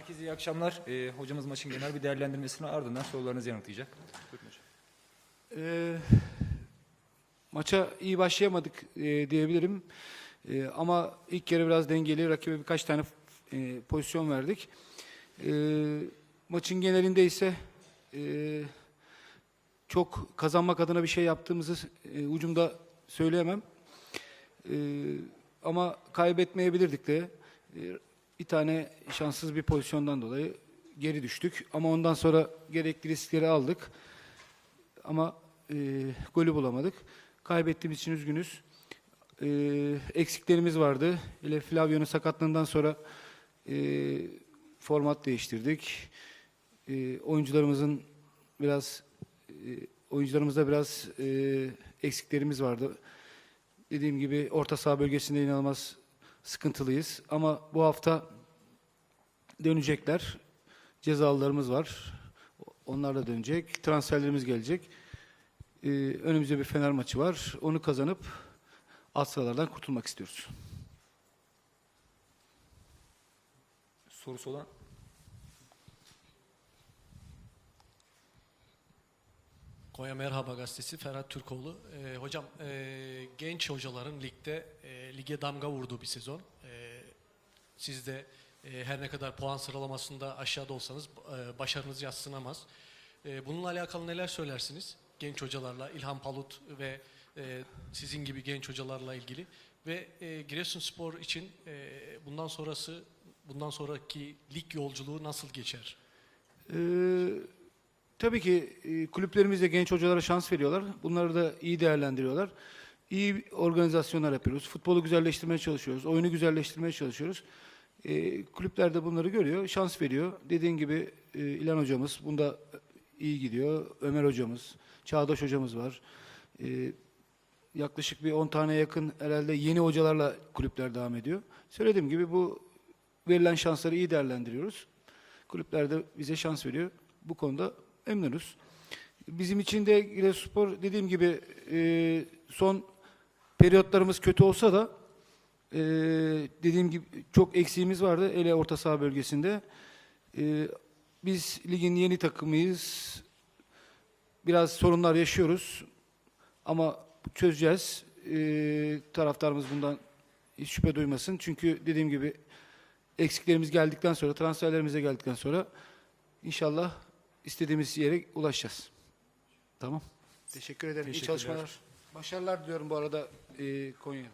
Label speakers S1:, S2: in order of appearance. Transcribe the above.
S1: Herkese iyi akşamlar. Ee, hocamız maçın genel bir değerlendirmesini ardından sorularınızı yanıtlayacak. Buyurun.
S2: Ee, maça iyi başlayamadık e, diyebilirim. E, ama ilk yarı biraz dengeli, rakibe birkaç tane e, pozisyon verdik. E, maçın genelinde ise e, çok kazanmak adına bir şey yaptığımızı e, ucumda söyleyemem. E, ama kaybetmeyebilirdik de. E, bir tane şanssız bir pozisyondan dolayı geri düştük. Ama ondan sonra gerekli riskleri aldık. Ama e, golü bulamadık. Kaybettiğimiz için üzgünüz. E, eksiklerimiz vardı. Ile Flavio'nun sakatlığından sonra e, format değiştirdik. E, oyuncularımızın biraz e, oyuncularımızda biraz e, eksiklerimiz vardı. Dediğim gibi orta saha bölgesinde inanılmaz sıkıntılıyız. Ama bu hafta dönecekler. Cezalılarımız var. Onlar da dönecek. Transferlerimiz gelecek. Ee, önümüzde bir Fener maçı var. Onu kazanıp alt kurtulmak istiyoruz.
S1: Sorusu olan?
S3: Konya Merhaba Gazetesi Ferhat Türkoğlu. Ee, hocam e, genç hocaların ligde e, lige damga vurduğu bir sezon. E, siz de e, her ne kadar puan sıralamasında aşağıda olsanız e, başarınız yatsınamaz. E, bununla alakalı neler söylersiniz? Genç hocalarla İlhan Palut ve e, sizin gibi genç hocalarla ilgili ve e, Giresunspor için e, bundan sonrası bundan sonraki lig yolculuğu nasıl geçer?
S2: Ee, tabii ki e, kulüplerimiz de genç hocalara şans veriyorlar. Bunları da iyi değerlendiriyorlar. İyi organizasyonlar yapıyoruz. Futbolu güzelleştirmeye çalışıyoruz. Oyunu güzelleştirmeye çalışıyoruz. E, kulüpler de bunları görüyor, şans veriyor. Dediğin gibi e, İlhan hocamız bunda iyi gidiyor. Ömer hocamız, Çağdaş hocamız var. E, yaklaşık bir 10 tane yakın herhalde yeni hocalarla kulüpler devam ediyor. Söylediğim gibi bu verilen şansları iyi değerlendiriyoruz. Kulüpler de bize şans veriyor. Bu konuda memnunuz. Bizim için de Giresunspor dediğim gibi e, son periyotlarımız kötü olsa da e, dediğim gibi çok eksiğimiz vardı ele orta saha bölgesinde. E, biz ligin yeni takımıyız. Biraz sorunlar yaşıyoruz. Ama çözeceğiz. E, taraftarımız bundan hiç şüphe duymasın. Çünkü dediğim gibi eksiklerimiz geldikten sonra, transferlerimize geldikten sonra inşallah istediğimiz yere ulaşacağız. Tamam. Teşekkür ederim. İyi
S3: Teşekkürler.
S2: çalışmalar. Başarılar diliyorum bu arada e, Konya'da.